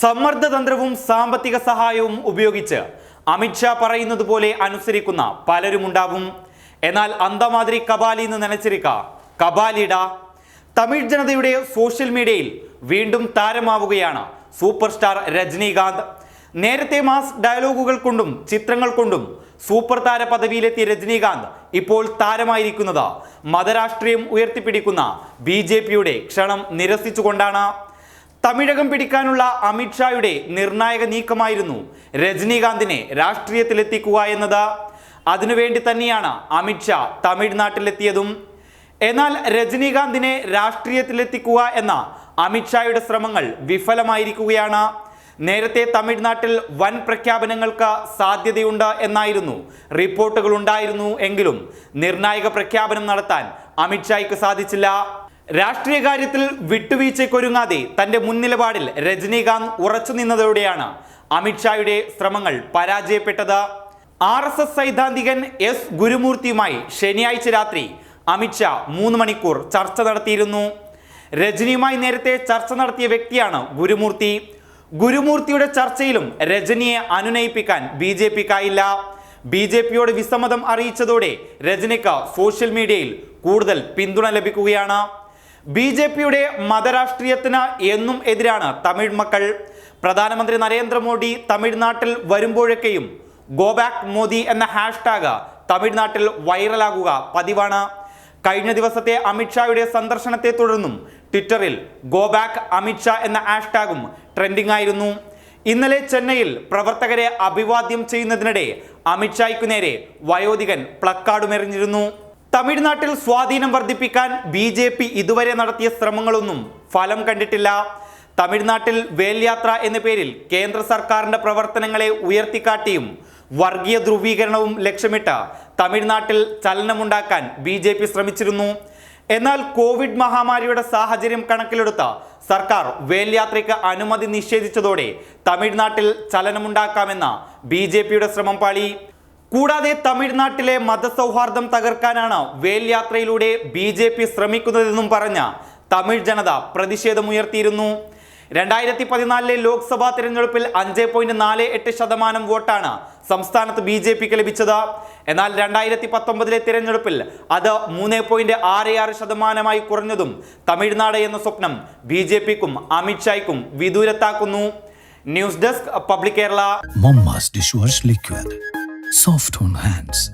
സമ്മർദ്ദതന്ത്രവും സാമ്പത്തിക സഹായവും ഉപയോഗിച്ച് അമിത്ഷാ പറയുന്നത് പോലെ അനുസരിക്കുന്ന പലരുമുണ്ടാവും. എന്നാൽ അന്തമാതിരി കബാലി എന്ന് നനച്ചിരിക്ക കബാലിട തമിഴ് ജനതയുടെ സോഷ്യൽ മീഡിയയിൽ വീണ്ടും താരമാവുകയാണ് സൂപ്പർ സ്റ്റാർ രജനീകാന്ത്. നേരത്തെ മാസ് ഡയലോഗുകൾ കൊണ്ടും ചിത്രങ്ങൾ കൊണ്ടും സൂപ്പർ താര പദവിയിലെത്തിയ രജനീകാന്ത് ഇപ്പോൾ താരമായിരിക്കുന്നത് മതരാഷ്ട്രീയം ഉയർത്തിപ്പിടിക്കുന്ന ബി ക്ഷണം നിരസിച്ചുകൊണ്ടാണ്. തമിഴകം പിടിക്കാനുള്ള അമിത്ഷായുടെ നിർണായക നീക്കമായിരുന്നു രജനീകാന്തിനെ രാഷ്ട്രീയത്തിലെത്തിക്കുക എന്നത്. അതിനുവേണ്ടി തന്നെയാണ് അമിത്ഷാ തമിഴ്നാട്ടിലെത്തിയതും. എന്നാൽ രജനീകാന്തിനെ രാഷ്ട്രീയത്തിലെത്തിക്കുക എന്ന അമിത്ഷായുടെ ശ്രമങ്ങൾ വിഫലമായിരിക്കുകയാണ്. നേരത്തെ തമിഴ്നാട്ടിൽ വൻ പ്രഖ്യാപനങ്ങൾക്ക് സാധ്യതയുണ്ട് എന്നായിരുന്നു റിപ്പോർട്ടുകൾ ഉണ്ടായിരുന്നു എങ്കിലും നിർണായക പ്രഖ്യാപനം നടത്താൻ അമിത്ഷായ്ക്ക് സാധിച്ചില്ല. രാഷ്ട്രീയ കാര്യത്തിൽ വിട്ടുവീഴ്ചയ്ക്കൊരുങ്ങാതെ തന്റെ മുൻനിലപാടിൽ രജനീകാന്ത് ഉറച്ചു നിന്നതോടെയാണ് അമിത്ഷായുടെ ശ്രമങ്ങൾ പരാജയപ്പെട്ടത്. ആർ എസ് എസ് സൈദ്ധാന്തികൻ എസ് ഗുരുമൂർത്തിയുമായി ശനിയാഴ്ച രാത്രി അമിത്ഷാ മൂന്ന് മണിക്കൂർ ചർച്ച നടത്തിയിരുന്നു. രജനിയുമായി നേരത്തെ ചർച്ച നടത്തിയ വ്യക്തിയാണ് ഗുരുമൂർത്തി. ഗുരുമൂർത്തിയുടെ ചർച്ചയിലും രജനിയെ അനുനയിപ്പിക്കാൻ ബി ജെ പിക്കായില്ല. ബി ജെ പിയോട് വിസമ്മതം അറിയിച്ചതോടെ രജനിക്ക് സോഷ്യൽ മീഡിയയിൽ കൂടുതൽ പിന്തുണ ലഭിക്കുകയാണ്. ബി ജെ പിയുടെ മതരാഷ്ട്രീയത്തിന് എന്നും എതിരാണ് തമിഴ് മക്കൾ. പ്രധാനമന്ത്രി നരേന്ദ്രമോദി തമിഴ്നാട്ടിൽ വരുമ്പോഴൊക്കെയും ഗോ ബാക്ക് മോദി എന്ന ഹാഷ്ടാഗ് തമിഴ്നാട്ടിൽ വൈറലാകുക പതിവാണ്. കഴിഞ്ഞ ദിവസത്തെ അമിത്ഷായുടെ സന്ദർശനത്തെ തുടർന്നും ട്വിറ്ററിൽ ഗോ ബാക്ക് അമിത്ഷാ എന്ന ഹാഷ്ടാഗും ട്രെൻഡിംഗ് ആയിരുന്നു. ഇന്നലെ ചെന്നൈയിൽ പ്രവർത്തകരെ അഭിവാദ്യം ചെയ്യുന്നതിനിടെ അമിത്ഷായ്ക്കു നേരെ വയോധികൻ പ്ലക്കാർഡുമെറിഞ്ഞിരുന്നു തമിഴ്നാട്ടിൽ സ്വാധീനം വർദ്ധിപ്പിക്കാൻ ബി ജെ പി ഇതുവരെ നടത്തിയ ശ്രമങ്ങളൊന്നും ഫലം കണ്ടിട്ടില്ല. തമിഴ്നാട്ടിൽ വേൽയാത്ര എന്ന പേരിൽ കേന്ദ്ര സർക്കാരിന്റെ പ്രവർത്തനങ്ങളെ ഉയർത്തിക്കാട്ടിയും വർഗീയ ധ്രുവീകരണവും ലക്ഷ്യമിട്ട് തമിഴ്നാട്ടിൽ ചലനമുണ്ടാക്കാൻ ബി ജെ പി ശ്രമിച്ചിരുന്നു. എന്നാൽ കോവിഡ് മഹാമാരിയുടെ സാഹചര്യം കണക്കിലെടുത്ത് സർക്കാർ വേൽയാത്രയ്ക്ക് അനുമതി നിഷേധിച്ചതോടെ തമിഴ്നാട്ടിൽ ചലനമുണ്ടാക്കാമെന്ന ബി ശ്രമം പാളി. കൂടാതെ തമിഴ്നാട്ടിലെ മതസൗഹാർദ്ദം തകർക്കാനാണ് വേൽയാത്രയിലൂടെ ബി ജെ പി ശ്രമിക്കുന്നതെന്നും പറഞ്ഞ തമിഴ് ജനത പ്രതിഷേധമുയർത്തിയിരുന്നു. രണ്ടായിരത്തി പതിനാലിലെ ലോക്സഭാ തിരഞ്ഞെടുപ്പിൽ അഞ്ച് പോയിന്റ് നാല് എട്ട് ശതമാനം വോട്ടാണ് സംസ്ഥാനത്ത് ബി ജെ പിക്ക് ലഭിച്ചത്. എന്നാൽ രണ്ടായിരത്തി പത്തൊമ്പതിലെ തിരഞ്ഞെടുപ്പിൽ അത് മൂന്ന് പോയിന്റ് ആറ് ആറ് ശതമാനമായി കുറഞ്ഞതും തമിഴ്നാട് എന്ന സ്വപ്നം ബി ജെ പിക്കും അമിത്ഷായ്ക്കും വിദൂരത്താക്കുന്നു. News desk public Kerala. Soft on hands.